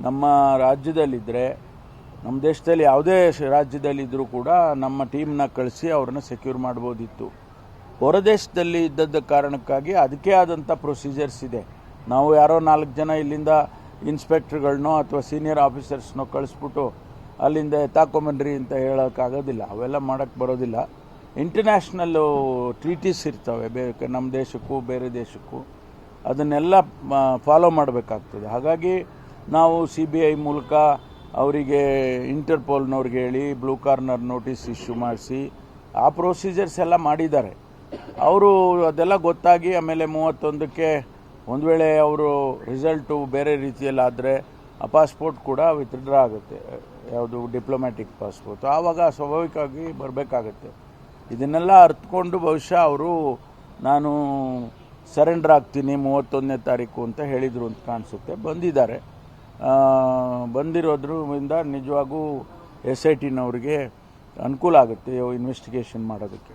ನಮ್ಮ ರಾಜ್ಯದಲ್ಲಿದ್ದರೆ ನಮ್ಮ ದೇಶದಲ್ಲಿ ಯಾವುದೇ ರಾಜ್ಯದಲ್ಲಿದ್ದರೂ ಕೂಡ ನಮ್ಮ ಟೀಮ್ನ ಕಳಿಸಿ ಅವ್ರನ್ನ ಸೆಕ್ಯೂರ್ ಮಾಡ್ಬೋದಿತ್ತು. ಹೊರದೇಶದಲ್ಲಿ ಇದ್ದದ್ದ ಕಾರಣಕ್ಕಾಗಿ ಅದಕ್ಕೆ ಆದಂಥ ಪ್ರೊಸೀಜರ್ಸ್ ಇದೆ. ನಾವು ಯಾರೋ ನಾಲ್ಕು ಜನ ಇಲ್ಲಿಂದ ಇನ್ಸ್ಪೆಕ್ಟ್ರ್ಗಳನ್ನೋ ಅಥವಾ ಸೀನಿಯರ್ ಆಫೀಸರ್ಸ್ನೋ ಕಳಿಸ್ಬಿಟ್ಟು ಅಲ್ಲಿಂದ ಎತ್ತಾಕೊಂಬನ್ರಿ ಅಂತ ಹೇಳೋಕ್ಕಾಗೋದಿಲ್ಲ. ಅವೆಲ್ಲ ಮಾಡೋಕ್ಕೆ ಬರೋದಿಲ್ಲ. ಇಂಟರ್ನ್ಯಾಷನಲ್ಲು ಟ್ರೀಟೀಸ್ ಇರ್ತವೆ. ಬೇರೆ ನಮ್ಮ ದೇಶಕ್ಕೂ, ಬೇರೆ ದೇಶಕ್ಕೂ. ಅದನ್ನೆಲ್ಲ ಫಾಲೋ ಮಾಡಬೇಕಾಗ್ತದೆ. ಹಾಗಾಗಿ ನಾವು ಸಿ ಬಿ ಐ ಮೂಲಕ ಅವರಿಗೆ ಇಂಟರ್ಪೋಲ್ನವ್ರಿಗೆ ಹೇಳಿ ಬ್ಲೂ ಕಾರ್ನರ್ ನೋಟಿಸ್ ಇಶ್ಯೂ ಮಾಡಿಸಿ, ಆ ಪ್ರೊಸೀಜರ್ಸ್ ಎಲ್ಲ ಮಾಡಿದ್ದಾರೆ. ಅವರು ಅದೆಲ್ಲ ಗೊತ್ತಾಗಿ ಆಮೇಲೆ ಮೂವತ್ತೊಂದಕ್ಕೆ ಒಂದು ವೇಳೆ ಅವರು ರಿಸಲ್ಟು ಬೇರೆ ರೀತಿಯಲ್ಲಾದರೆ ಆ ಪಾಸ್ಪೋರ್ಟ್ ಕೂಡ ವಿತ್ಡ್ರಾ ಆಗುತ್ತೆ. ಯಾವುದು ಡಿಪ್ಲೊಮ್ಯಾಟಿಕ್ ಪಾಸ್ಪೋರ್ಟ್ ಆವಾಗ ಸ್ವಾಭಾವಿಕವಾಗಿ ಬರಬೇಕಾಗತ್ತೆ. ಇದನ್ನೆಲ್ಲ ಅರ್ಥಕೊಂಡು ಬಹುಶಃ ಅವರು ನಾನು ಸರೆಂಡರ್ ಆಗ್ತೀನಿ ಮೂವತ್ತೊಂದನೇ ತಾರೀಕು ಅಂತ ಹೇಳಿದರು ಅಂತ ಕಾಣಿಸುತ್ತೆ. ಬಂದಿದ್ದಾರೆ. ಬಂದಿರೋದ್ರಿಂದ ನಿಜವಾಗೂ ಎಸ್ ಐ ಟಿನವ್ರಿಗೆ ಅನುಕೂಲ ಆಗುತ್ತೆ ಇನ್ವೆಸ್ಟಿಗೇಷನ್ ಮಾಡೋದಕ್ಕೆ.